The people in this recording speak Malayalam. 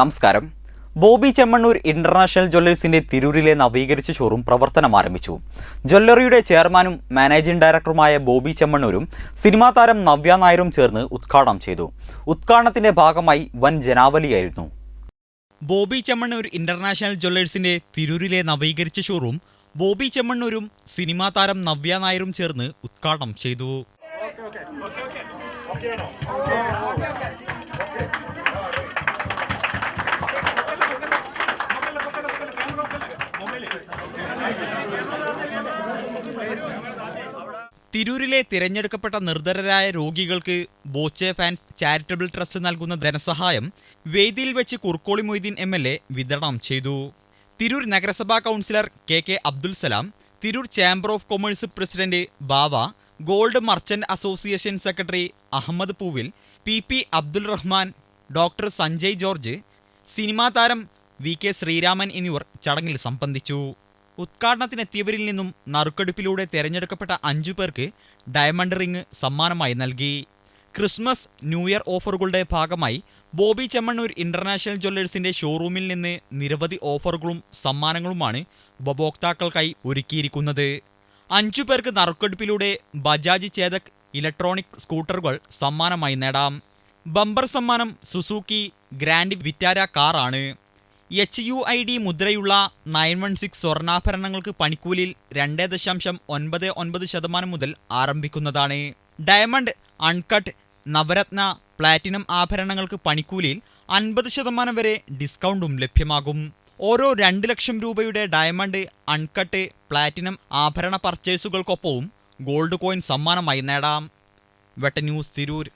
നമസ്കാരം. ബോബി ചെമ്മണ്ണൂർ ഇന്റർനാഷണൽ ജ്വല്ലേഴ്സിന്റെ തിരൂരിലെ നവീകരിച്ച ഷോറൂം പ്രവർത്തനം ആരംഭിച്ചു. ജ്വല്ലറിയുടെ ചെയർമാനും മാനേജിംഗ് ഡയറക്ടറുമായ ബോബി ചെമ്മണ്ണൂരും സിനിമാ താരം നവ്യ നായരും ചേർന്ന് ഉദ്ഘാടനം ചെയ്തു. ഉദ്ഘാടനത്തിന്റെ ഭാഗമായി വൻ ജനാവലിയായിരുന്നു. ബോബി ചെമ്മണ്ണൂർ ഇന്റർനാഷണൽ ജ്വല്ലേഴ്സിന്റെ തിരൂരിലെ നവീകരിച്ച ഷോറൂം ബോബി ചെമ്മണ്ണൂരും സിനിമാ താരം നവ്യ നായരും ചേർന്ന് ഉദ്ഘാടനം ചെയ്തു. തിരൂരിലെ തിരഞ്ഞെടുക്കപ്പെട്ട നിർധരരായ രോഗികൾക്ക് ബോച്ചെ ഫാൻസ് ചാരിറ്റബിൾ ട്രസ്റ്റ് നൽകുന്ന ധനസഹായം വേദിയിൽ വെച്ച് Kurukkoli Moideen M L A വിതരണം ചെയ്തു. തിരൂർ നഗരസഭാ councillor K K Abdul Salam Tirur chamber of commerce president Bava gold merchant association secretary Ahammed Poovil P P Abdul Rahman doctor Sanjay George cinema താരം വി കെ ശ്രീരാമൻ എന്നിവർ ചടങ്ങിൽ സംബന്ധിച്ചു. ഉദ്ഘാടനത്തിനെത്തിയവരിൽ നിന്നും നറുക്കെടുപ്പിലൂടെ തെരഞ്ഞെടുക്കപ്പെട്ട അഞ്ചു പേർക്ക് ഡയമണ്ട് റിംഗ് സമ്മാനമായി നൽകി. ക്രിസ്മസ് ന്യൂ ഇയർ ഓഫറുകളുടെ ഭാഗമായി ബോബി ചെമ്മണ്ണൂർ ഇന്റർനാഷണൽ ജ്വല്ലേഴ്സിന്റെ ഷോറൂമിൽ നിന്ന് നിരവധി ഓഫറുകളും സമ്മാനങ്ങളുമാണ് ഉപഭോക്താക്കൾക്കായി ഒരുക്കിയിരിക്കുന്നത്. അഞ്ചു പേർക്ക് നറുക്കെടുപ്പിലൂടെ ബജാജ് ചേതക് ഇലക്ട്രോണിക് സ്കൂട്ടറുകൾ സമ്മാനമായി നേടാം. ബമ്പർ സമ്മാനം സുസൂക്കി ഗ്രാൻഡ് വിറ്റാര കാറാണ്. എച്ച് യു ഐ ഡി മുദ്രയുള്ള നയൻ വൺ സിക്സ് സ്വർണാഭരണങ്ങൾക്ക് പണിക്കൂലിയിൽ രണ്ട് ദശാംശം ഒൻപത് ഒൻപത് ശതമാനം മുതൽ ആരംഭിക്കുന്നതാണ്. ഡയമണ്ട് അൺകട്ട് നവരത്ന പ്ലാറ്റിനം ആഭരണങ്ങൾക്ക് പണിക്കൂലിയിൽ അൻപത് ശതമാനം വരെ ഡിസ്കൗണ്ടും ലഭ്യമാകും. ഓരോ രണ്ട് ലക്ഷം രൂപയുടെ ഡയമണ്ട് അൺകട്ട് പ്ലാറ്റിനം ആഭരണ പർച്ചേസുകൾക്കൊപ്പവും ഗോൾഡ് കോയിൻ സമ്മാനമായി നേടാം. വെട്ട ന്യൂസ് തിരൂർ.